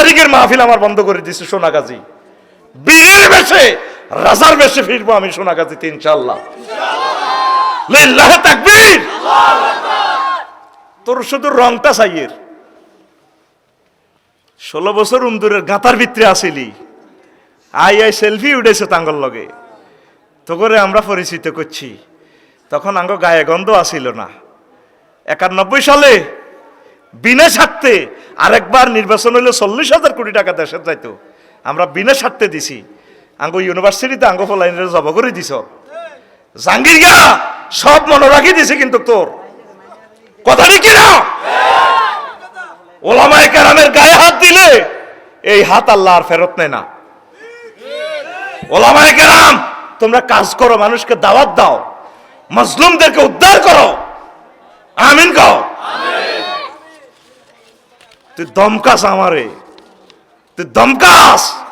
তারিখের মাহফিল আমার বন্ধ করে দিছে সোনাগাজী। বীরের বেশে, রাজার বেশে ফিরবো আমি সোনাগাজীতে ইনশাল্লাহ লিল্লাহে তাকবীর। তোর শুধু রংটা চাইয়ের ষোলো বছর উমদুরের গাতার ভিতরে আসিলি। আই আই সেলফি উঠেছে তাঙ্গল লগে। তো করে আমরা পরিচিত করছি। তখন আঙ্গ গায়ে গন্ধ আসিল না। একানব্বই সালে বিনা স্বার্থে আরেকবার নির্বাচন হইলে চল্লিশ হাজার কোটি টাকা দেশের যাইতো আমরা বিনা স্বার্থে দিছি। আঙ্গ ইউনিভার্সিটিতে আঙ্গ ফলাইনের জব করে দিছ। জাঙ্গির গা সব মনে রাখি দিছে কিন্তু তোর। কথা কি না ওলামায় কেরামের গায়ে হাত দিলে এই হাত আল্লাহ আর ফেরত নেয় না। ওলামায় কেরাম, তোমরা কাজ করো, মানুষকে দাওয়াত দাও। মজলুমদেরকে উদ্ধার করো। আমিন কও। তুই দমকাস আমারে। তুই দমকাস!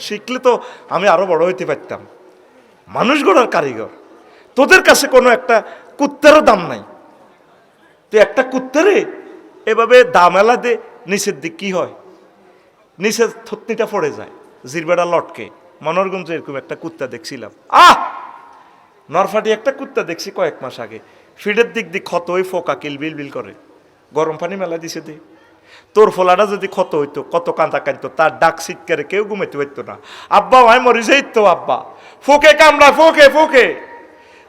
শিখলে তো আমি আরও বড় হইতে পারতাম। মানুষ গড়ার কারিগর। তোদের কাছে কোনো একটা কুত্তারও দাম নাই। তুই একটা কুত্তারে এভাবে দামেলা দে নিচের দিক কি হয়? নিচের থতনিটা পড়ে যায় জিরবেড়া লটকে। মনোরগঞ্জে এরকম একটা কুত্তা দেখছিলাম। আহ! নরফাটি একটা কুত্তা দেখছি কয়েক মাস আগে। ফিডের দিক দিক ক্ষত হয়ে ফোকা, কিলবিল বিল করে। গরম পানি মেলা দিছে দে। তোর ফোলাটা যদি ক্ষত হইতো, কত কান্দা কাঁদতো, তার ডাক চিৎকারে কেউ ঘুমাইতে পারতো না। আব্বা ভাই মরি যাইতো আব্বা। ফোকে কামড়া ফোকে ফোকে।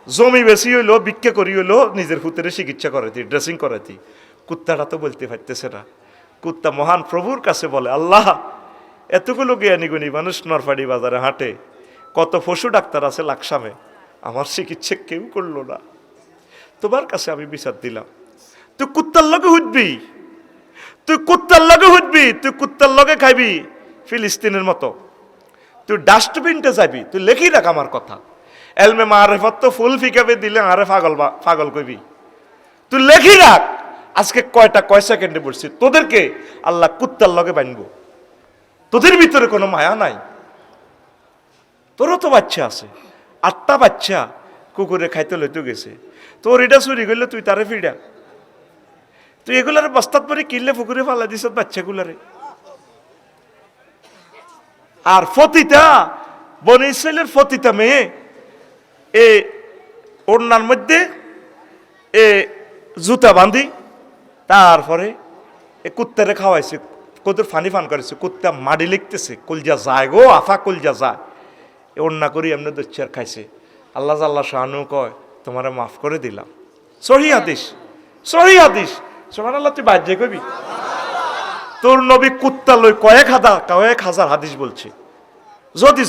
জমি বেশি হইল বিক্ষে করি হইল, নিজের ফুতেরে চিকিৎসা করে দি ড্রেসিং করে দি কুত্তাটা তো বলতে পারতেছে না। কুত্তা মহান প্রভুর কাছে বলে, আল্লাহ, এতগুলো জ্ঞানী গুণী মানুষ নরফাড়ি বাজারে হাঁটে। কত পশু ডাক্তার আছে লাকসামে। আমার চিকিৎসা কেউ করল না। তোমার কাছে আমি বিচার দিলাম। তুই কুত্তার লগে হুটবি তুই কুত্তার লগে হুটবি তুই কুত্তার লগে খাইবি ফিলিস্তিনের মতো তুই ডাস্টবিনটা যাবি তুই লেখি রাখ আমার কথা। এলমে মারেফত তো ফুল ফিকাবে দিলে আরে পাগল বা পাগল কইবি। তুই লেখি রাখ, আজকে কয়টা, কয় সেকেন্ডে বলছি তোদেরকে আল্লাহ কুত্তার লগে বানবো। তোদের ভিতরে কোনো মায়া নাই। তোরও তো বাচ্চা আছে। আটটা বাচ্চা, কুকুরে খাইতে লইতে গেছে। তোর এটা চুরি করলে তুই তারে ফিডা। তুই এগুলারে বস্তাত পরে কিনলে পুকুরে ফালা দিস বাচ্চাগুলারে। আর ফতিতা, বন ইসরায়েলের ফতিতা মেয়ে, এ ওড়নার মধ্যে এ জুতা বান্ধি তারপরে এ কুত্তারে খাওয়াইছে কত ফানি ফান করেছে, কুত্তা মাটি লিখতেছে, কলজা যায় গো, আফা কলজা যায়। এ ওড়না করি এমনি দচ্চার খাইছে। আল্লাহ আল্লাহ শাহানু কয়, তোমারে মাফ করে দিলাম। সহি হাদিস সহি হাদিস। বাজ্যে কবি তোর নবী কুত্তা লই কয়েক হাজার কয়েক হাজার হাদিস বলছে। যদি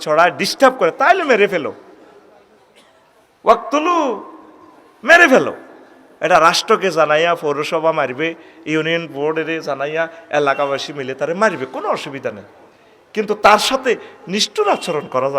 ছড়ায় ডিস্টার্ব করে, তাইলে মেরে ফেলো। মেরে ফেলো। এটা রাষ্ট্রকে জানাইয়া, পৌরসভা মারবে, ইউনিয়ন বোর্ডের জানাইয়া, এলাকাবাসী মিলে তারে মারবে, কোনো অসুবিধা নেই। কিন্তু তার সাথে নিষ্ঠুর আচরণ করা যাবে